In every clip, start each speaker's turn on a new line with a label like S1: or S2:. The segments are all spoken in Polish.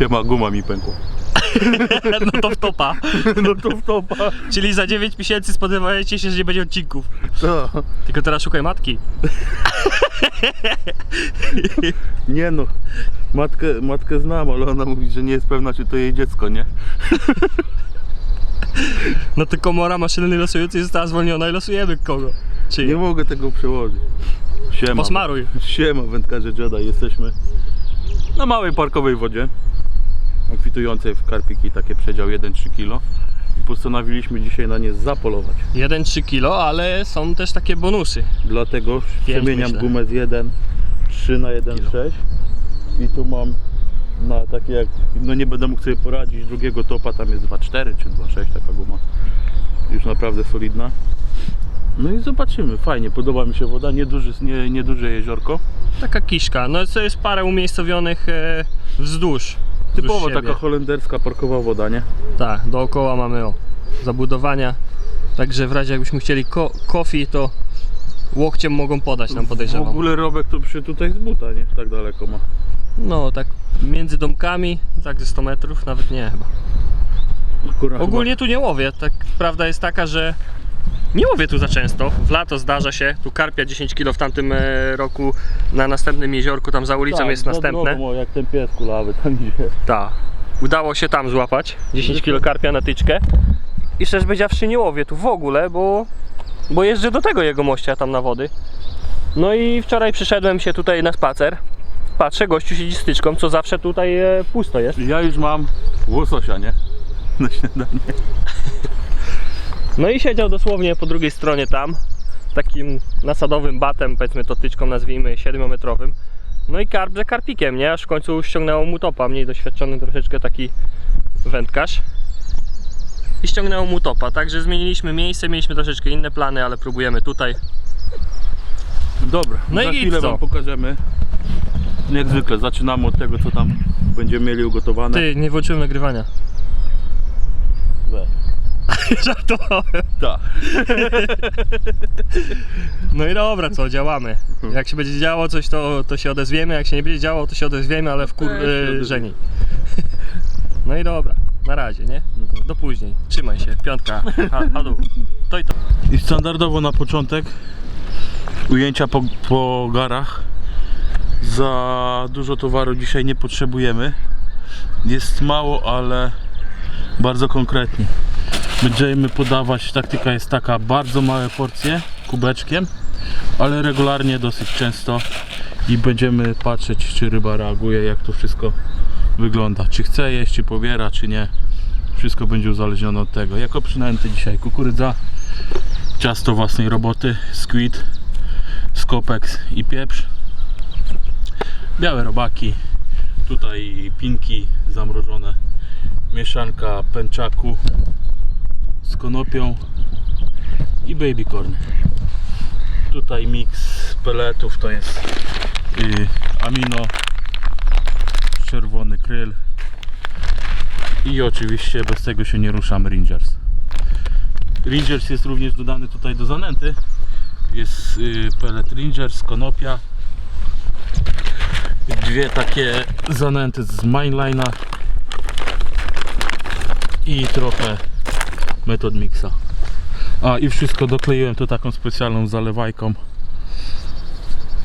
S1: Siema, guma mi pękła.
S2: No to w topa.
S1: No to w topa.
S2: Czyli za 9 miesięcy spodziewajcie się, że nie będzie odcinków.
S1: To.
S2: Tylko teraz szukaj matki.
S1: Nie no, matkę, matkę znam, ale ona mówi, że nie jest pewna, czy to jej dziecko, nie?
S2: No to komora maszyny losującej została zwolniona i losujemy kogo. Czy
S1: Nie mogę tego przełożyć. Siema.
S2: Posmaruj.
S1: Siema, wędkarze Jedi, jesteśmy na małej parkowej wodzie, obfitującej w karpiki, takie przedział 1-3 kg. I postanowiliśmy dzisiaj na nie zapolować.
S2: 1-3 kilo, ale są też takie bonusy.
S1: Dlatego
S2: Pięć,
S1: przemieniam
S2: myślę.
S1: gumę z 1 3 na 1,6 i tu mam na takie jak, no nie będę mógł sobie poradzić, drugiego topa tam jest 2,4 czy 2,6 taka guma. Już naprawdę solidna. No i zobaczymy, fajnie, podoba mi się woda, nieduży, nie, nieduże jeziorko.
S2: Taka kiszka. No to jest parę umiejscowionych e, wzdłuż.
S1: Typowo taka holenderska parkowa woda, nie?
S2: Tak, dookoła mamy o, zabudowania. Także w razie jakbyśmy chcieli ko kofi, to łokciem mogą podać nam
S1: W
S2: podejrzewam.
S1: ogóle Robek to przy tutaj z buta, nie? Tak daleko ma.
S2: No tak między domkami, tak ze 100 metrów, nawet nie chyba.
S1: Akurat
S2: Ogólnie tu nie łowię. Tak prawda jest taka, że nie łowię tu za często. W lato zdarza się. Tu karpia 10 kg w tamtym e, roku na następnym jeziorku, tam za ulicą
S1: Tak,
S2: jest następne.
S1: o, jak ten pies kulawy tam idzie.
S2: Tak. Udało się tam złapać 10 kg karpia na tyczkę. I szczerze powiedziawszy nie łowię tu w ogóle, bo, bo jeżdżę do tego jego mościa tam na wody. No i wczoraj przyszedłem się tutaj na spacer. Patrzę, gościu siedzi z tyczką, co zawsze tutaj e, pusto jest.
S1: Ja już mam łososia, nie? Na śniadanie.
S2: No i siedział dosłownie po drugiej stronie tam, takim nasadowym batem, powiedzmy to tyczką nazwijmy 7-metrowym. No i karp za karpikiem, nie? Aż w końcu ściągnęło mu topa, mniej doświadczony troszeczkę taki wędkarz. I ściągnęło mu topa, także zmieniliśmy miejsce, mieliśmy troszeczkę inne plany, ale próbujemy tutaj.
S1: Dobra,
S2: No
S1: za
S2: i
S1: chwilę
S2: co?
S1: wam pokażemy. Jak zwykle, zaczynamy od tego, co tam będziemy mieli ugotowane.
S2: Ty, nie włączyłem nagrywania.
S1: We.
S2: Żartowałem.
S1: Tak.
S2: No i dobra, co, działamy. Jak się będzie działo coś, to, to się odezwiemy, jak się nie będzie działo, to się odezwiemy, ale w kur... Y,
S1: odezwiemy.
S2: żeni. No i dobra, na razie, nie? Do później. Trzymaj się, piątka, ha. To i to.
S1: I standardowo na początek ujęcia po, po garach. Za dużo towaru dzisiaj nie potrzebujemy. Jest mało, ale bardzo konkretnie. Będziemy podawać, taktyka jest taka, bardzo małe porcje kubeczkiem, ale regularnie dosyć często i będziemy patrzeć, czy ryba reaguje, jak to wszystko wygląda. Czy chce jeść, czy pobiera, czy nie. Wszystko będzie uzależnione od tego. Jako przynęty dzisiaj kukurydza, ciasto własnej roboty, squid, skopek i pieprz, białe robaki, tutaj pinki zamrożone, mieszanka pęczaku z konopią i baby corn. Tutaj miks peletów to jest y, amino, czerwony kryl i oczywiście bez tego się nie ruszam Rangers. Rangers jest również dodany tutaj do zanęty. Jest y, pellet Rangers, konopia. Dwie takie zanęty z mainline'a i trochę metod mixa. A i wszystko dokleiłem to taką specjalną zalewajką,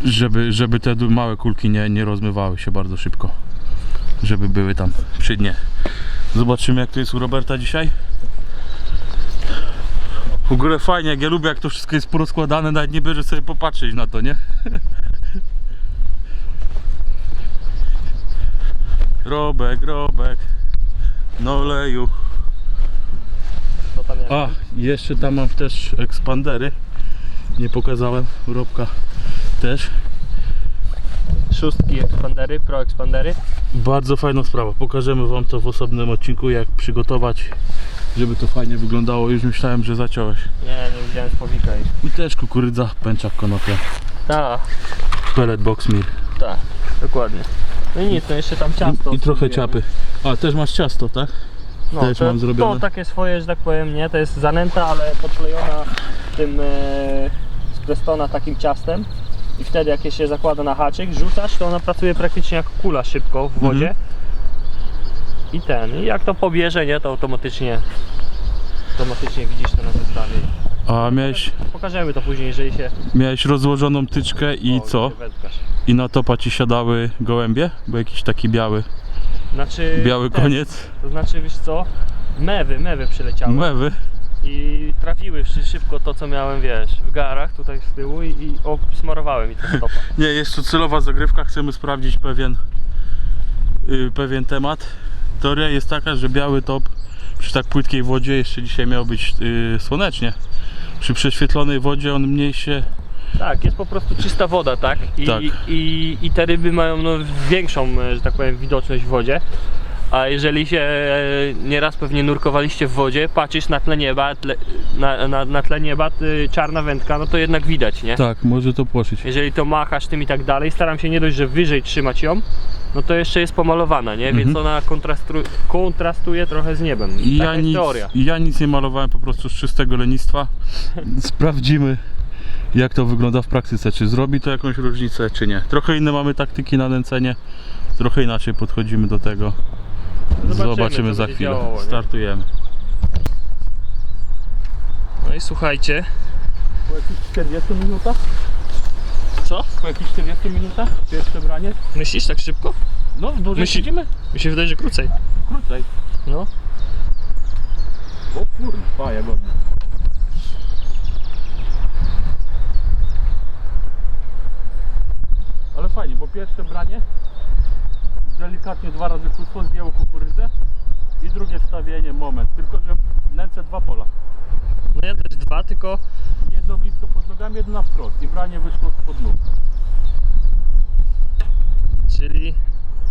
S1: żeby, żeby te małe kulki nie, nie rozmywały się bardzo szybko. Żeby były tam przy dnie. Zobaczymy jak to jest u Roberta dzisiaj. W ogóle fajnie, jak ja lubię jak to wszystko jest porozkładane, nawet nie bierze sobie popatrzeć na to, nie? Robek, Robek, no leju. A, jeszcze tam mam też ekspandery. Nie pokazałem, Robka też.
S2: Szóstki ekspandery, pro ekspandery.
S1: Bardzo fajna sprawa. Pokażemy Wam to w osobnym odcinku, jak przygotować, żeby to fajnie wyglądało. Już myślałem, że zaciąłeś.
S2: Nie, nie widziałem z powika i...
S1: Też kukurydza, pęczak, konopia,
S2: Tak,
S1: pellet box meal.
S2: tak, dokładnie. No i nic, no jeszcze tam ciasto.
S1: I, i trochę ciapy. A, też masz ciasto, tak?
S2: No,
S1: Też
S2: to,
S1: mam zrobione.
S2: To takie swoje, że tak powiem, nie, to jest zanęta, ale podklejona tym e, z Prestona takim ciastem. I wtedy jak je się zakłada na haczyk, rzucasz, to ona pracuje praktycznie jak kula szybko w wodzie. i ten. I jak to pobierze, nie, to automatycznie automatycznie widzisz to na zestawie.
S1: A miałeś,
S2: Pokażemy to później, jeżeli się
S1: miałeś rozłożoną tyczkę i
S2: o,
S1: co? I na topa ci siadały gołębie? Bo jakiś taki biały,
S2: Znaczy
S1: biały
S2: ten,
S1: koniec.
S2: To znaczy wiesz co? Mewy, mewy przyleciały
S1: Mewy.
S2: i trafiły szy- szybko to co miałem, wiesz, w garach tutaj z tyłu i, i obsmarowałem mi to stopa.
S1: Nie, jest to celowa zagrywka, chcemy sprawdzić pewien, y, pewien temat. Teoria jest taka, że biały top przy tak płytkiej wodzie, jeszcze dzisiaj miało być y, słonecznie, przy prześwietlonej wodzie on mniej się...
S2: Tak, jest po prostu czysta woda, tak? I,
S1: Tak.
S2: i, i te ryby mają no, większą, e, że tak powiem, widoczność w wodzie. A jeżeli się e, nieraz pewnie nurkowaliście w wodzie, patrzysz na tle nieba, tle, na, na, na tle nieba y, czarna wędka, no to jednak widać, nie?
S1: Tak, może to płoszyć.
S2: Jeżeli to machasz tym i tak dalej, staram się nie dość, że wyżej trzymać ją, no to jeszcze jest pomalowana, nie? Więc
S1: Mhm.
S2: ona kontrastru, kontrastuje trochę z niebem.
S1: I
S2: Taka
S1: ja
S2: jest
S1: nic,
S2: teoria.
S1: ja nic nie malowałem, po prostu z czystego lenistwa. Sprawdzimy jak to wygląda w praktyce, czy zrobi to jakąś różnicę, czy nie. Trochę inne mamy taktyki na nęcenie, trochę inaczej podchodzimy do tego. Zobaczymy,
S2: co
S1: za chwilę.
S2: działało?
S1: Startujemy.
S2: No i słuchajcie,
S1: Po jakichś 40 minutach?
S2: co?
S1: Po jakichś 40 minutach? Pierwsze branie?
S2: Myślisz tak szybko?
S1: No, dłużej
S2: Myśli-
S1: siedzimy?
S2: Mi się wydaje, że krócej.
S1: Krócej.
S2: No.
S1: O kurwa, jagodnie. Fajnie, bo pierwsze branie delikatnie dwa razy płytko zdjęło kukurydzę i drugie wstawienie moment, tylko że nęcę dwa pola.
S2: No ja też dwa, tylko
S1: Jedno blisko pod nogami, jedno na wprost i branie wyszło spod nóg.
S2: Czyli,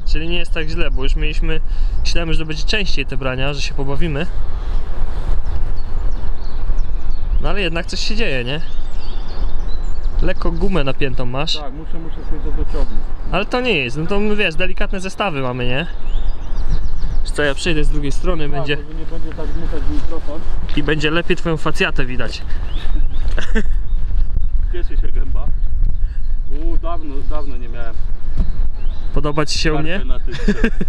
S2: czyli nie jest tak źle, bo już mieliśmy, myślałem, że to będzie częściej te brania, że się pobawimy. No ale jednak coś się dzieje, nie? Lekko gumę napiętą masz,
S1: Tak, muszę, muszę sobie to dociągnąć.
S2: ale to nie jest, no to wiesz, delikatne zestawy mamy, nie? Wiesz Co ja przyjdę z drugiej strony, będzie
S1: Tak, może nie będzie tak mikrofon.
S2: i będzie lepiej twoją facjatę widać.
S1: Cieszy się gęba. Uuu, dawno, dawno nie miałem.
S2: Podoba ci się u mnie?
S1: Na.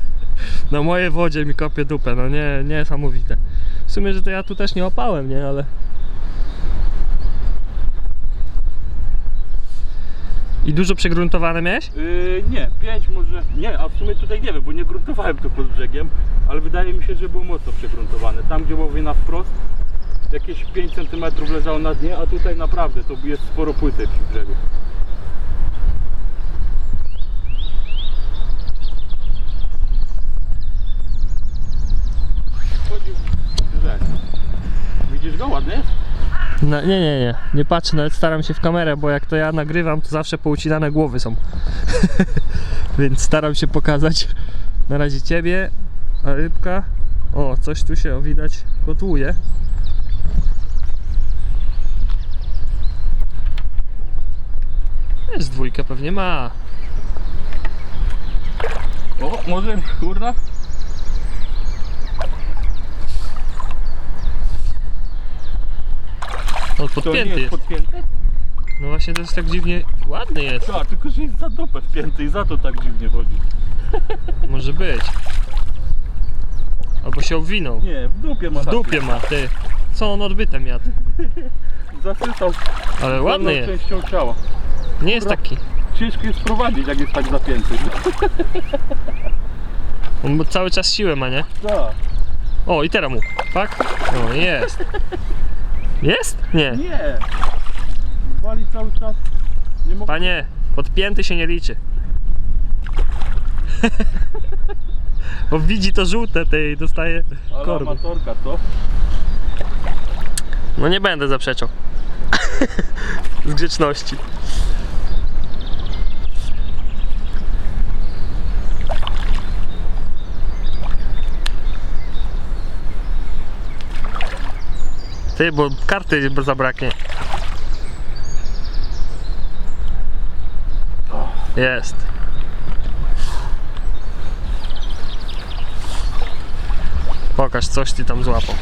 S2: Na mojej wodzie mi kopie dupę, no nie, niesamowite. W sumie, że to ja tu też nie opałem, nie, ale... I dużo przegruntowane miałeś?
S1: Yy, nie, 5 może. Nie, a w sumie tutaj nie wiem, bo nie gruntowałem tu pod brzegiem, ale wydaje mi się, że było mocno przegruntowane. Tam gdzie łowię na wprost, jakieś 5 cm leżało na dnie, a tutaj naprawdę to jest sporo płytek przy brzegu. Chodzi w brzeg. Widzisz go ładnie?
S2: No, nie, nie, nie. Nie patrzę, nawet staram się w kamerę, bo jak to ja nagrywam, to zawsze poucinane głowy są. Więc staram się pokazać na razie ciebie, a rybka. O, coś tu się widać kotłuje. Jest dwójkę pewnie ma.
S1: O, może kurna?
S2: On
S1: To nie
S2: podpięty
S1: jest
S2: jest.
S1: podpięte?
S2: No właśnie to jest tak dziwnie ładny jest.
S1: Tak, tylko że jest za dupę wpięty i za to tak dziwnie chodzi.
S2: Może być. Albo się obwinął.
S1: Nie, w dupie ma
S2: W
S1: takie.
S2: dupie ma, ty. Co on odbytem jadł?
S1: Zasysał
S2: Ale ładny
S1: dolną
S2: jest.
S1: częścią ciała.
S2: Nie jest taki.
S1: Ciężko jest prowadzić, jak jest tak zapięty.
S2: On cały czas siłę ma, nie?
S1: Tak.
S2: O, i teraz mu. Tak? O, jest. Jest? Nie.
S1: Nie. Wali cały czas. Nie mogę...
S2: Panie, podpięty się nie liczy. Bo widzi to żółte, i dostaje
S1: Ale
S2: korby.
S1: amatorka, co?
S2: No nie będę zaprzeczał. Z grzeczności. Ty, bo karty zabraknie. Jest. Pokaż, coś ty tam złapał.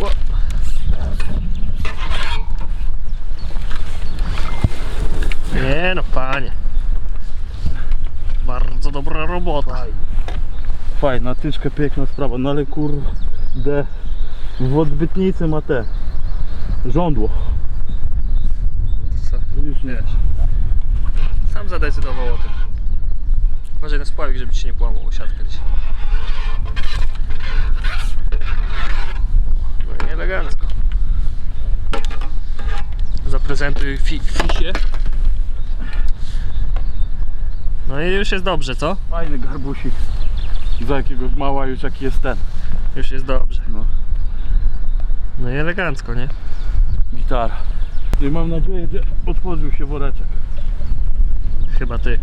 S2: Ło. Nie no, panie. Bardzo dobra robota.
S1: Fajna, tyczka, piękna sprawa, no ale kurde, w odbytnicy ma te, żądło.
S2: Co?
S1: Widzisz, nie.
S2: Sam zadecydował o tym. Uważaj na spławik, żeby ci się nie połamał o siatkę dzisiaj. No i elegancko. Zaprezentuj fi fisie. No i już jest dobrze, co?
S1: Fajny garbusik. Za jakiego mała już jaki jest ten.
S2: Już jest dobrze.
S1: No.
S2: No i elegancko, nie?
S1: Gitara. I mam nadzieję, że otworzył się woreczek.
S2: Chyba ty.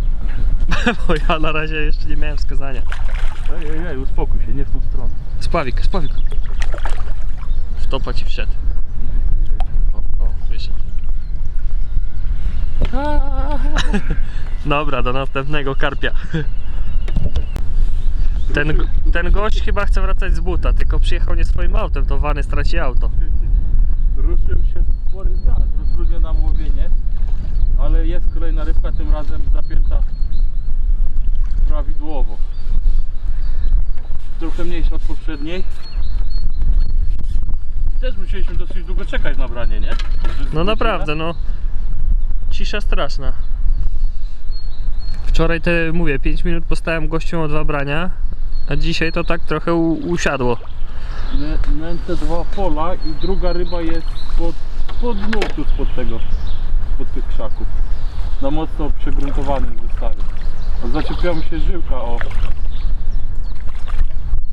S2: Bo ja na razie jeszcze nie miałem wskazania.
S1: Ej, ej, ej, uspokój się, nie w tą stronę.
S2: Spławik, spławik. Wtopa ci wszedł. O, o wyszedł. Dobra, do następnego karpia. Ten, ten gość chyba chce wracać z buta, tylko przyjechał nie swoim autem, to Wany straci auto.
S1: Ruszył się spory wiatr, utrudnia nam łowienie, ale jest kolejna rybka, tym razem zapięta prawidłowo. Trochę mniejsza od poprzedniej. Też musieliśmy dosyć długo czekać na branie, nie?
S2: No naprawdę, no. Cisza straszna. Wczoraj te, mówię, 5 minut postałem gościom o dwa brania, a dzisiaj to tak trochę u, usiadło.
S1: Nę- Nęcę dwa pola i druga ryba jest pod, pod dnu tu spod tego, spod tych krzaków. Na mocno przegruntowanym zestawie. A Zaczepiła mi się żyłka o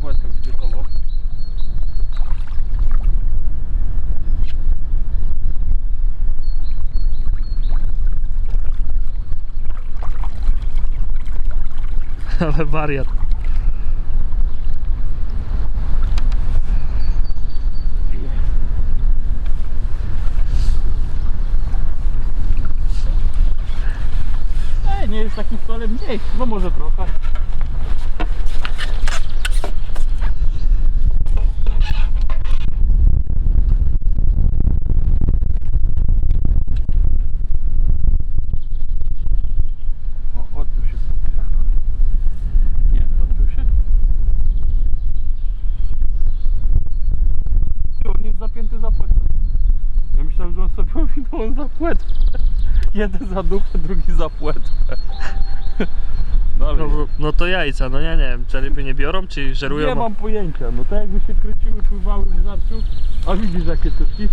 S1: płetkę grzbietową.
S2: Ale wariat.
S1: Nie jest taki wcale mniej, no może trochę. Zapięty za płetwę. Ja myślałem, że on sobie owinął za. Jeden za dupę, drugi za płetwę. No ale
S2: No, no to jajca, no ja nie wiem, czy ryby nie biorą, czy żerują?
S1: nie mam pojęcia. No tak jakby się kręciły, pływały w żarciu. A widzisz jakie córki?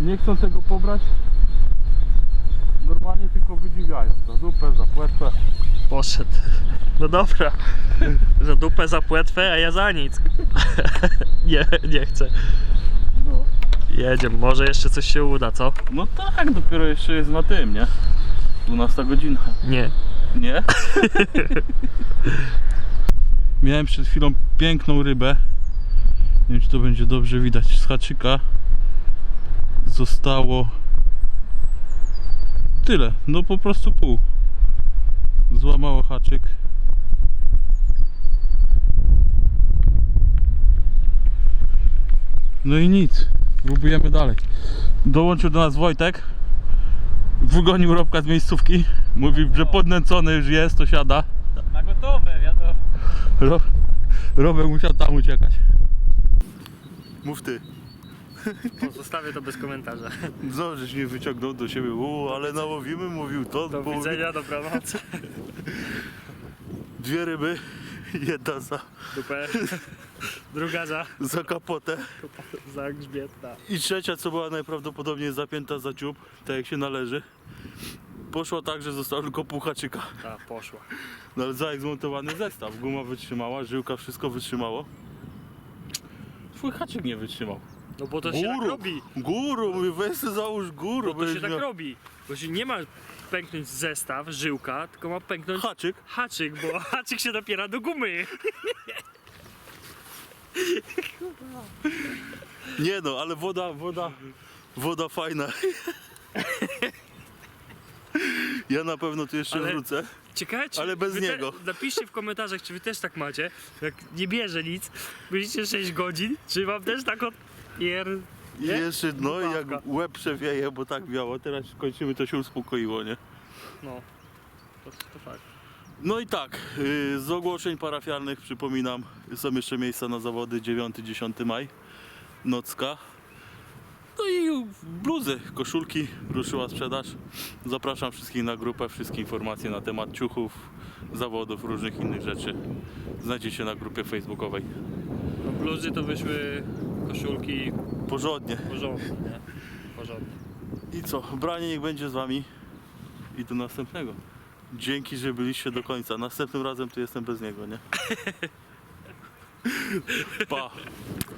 S1: Nie chcą tego pobrać. Normalnie tylko wydziwiają. Za dupę, za płetwę.
S2: Poszedł. No dobra. Za dupę, za płetwę, a ja za nic. nie, nie chcę.
S1: No.
S2: Jedziemy, może jeszcze coś się uda, co?
S1: no tak, dopiero jeszcze jest na tym, nie? 12 godzina.
S2: Nie.
S1: Nie? Miałem przed chwilą piękną rybę. Nie wiem, czy to będzie dobrze widać. Z haczyka zostało tyle. No po prostu pół. Złamało haczyk. No i nic. Próbujemy dalej. Dołączył do nas Wojtek. Wygonił Robka z miejscówki. Mówił, że podnęcony już jest, to siada.
S2: Na gotowe, wiadomo.
S1: Ro Robek musiał tam uciekać. Mów ty.
S2: Zostawię to bez komentarza.
S1: No, żeś nie wyciągnął do siebie. U, ale nałowimy, mówił to.
S2: Do
S1: bo
S2: widzenia, dobranoc.
S1: Dwie ryby, jedna za,
S2: Dupę. Druga za,
S1: za kapotę.
S2: za grzbiet, tak.
S1: I trzecia, co była najprawdopodobniej zapięta za dziób, tak jak się należy. Poszło tak, że zostało tylko pół haczyka.
S2: Ta, poszła.
S1: No ale za jak zmontowany zestaw. Guma wytrzymała, żyłka, wszystko wytrzymało. Twój haczyk nie wytrzymał.
S2: No bo to się tak robi.
S1: guru, mówię, weź sobie załóż guru.
S2: Bo to się
S1: będziesz
S2: tak
S1: miał
S2: robi. Bo się nie ma pęknąć zestaw, żyłka, tylko ma pęknąć
S1: Haczyk.
S2: haczyk, bo haczyk się napiera do gumy.
S1: Nie no, ale woda, woda, woda fajna. Ja na pewno tu jeszcze
S2: Ale-
S1: wrócę.
S2: Ciekawe, czy
S1: Ale bez
S2: wy
S1: niego.
S2: Te, napiszcie w komentarzach, czy wy też tak macie. Jak nie bierze nic, byliście 6 godzin, czy wam też tak od... Pier...
S1: I
S2: Nie?
S1: jeszcze, no i jak łeb przewieje, bo tak biało, teraz kończymy, to się uspokoiło, nie?
S2: No. To, to fakt.
S1: No i tak, yy, z ogłoszeń parafialnych przypominam, są jeszcze miejsca na zawody 9-10 maj, Nocka. No i bluzy, koszulki, ruszyła sprzedaż. Zapraszam wszystkich na grupę, wszystkie informacje na temat ciuchów, zawodów, różnych innych rzeczy znajdziecie na grupie facebookowej.
S2: No bluzy to wyszły koszulki
S1: Porządnie.
S2: porządne, nie? Porządne.
S1: I co, branie niech będzie z wami i do następnego. Dzięki, że byliście do końca. Następnym razem to jestem bez niego, nie? Pa!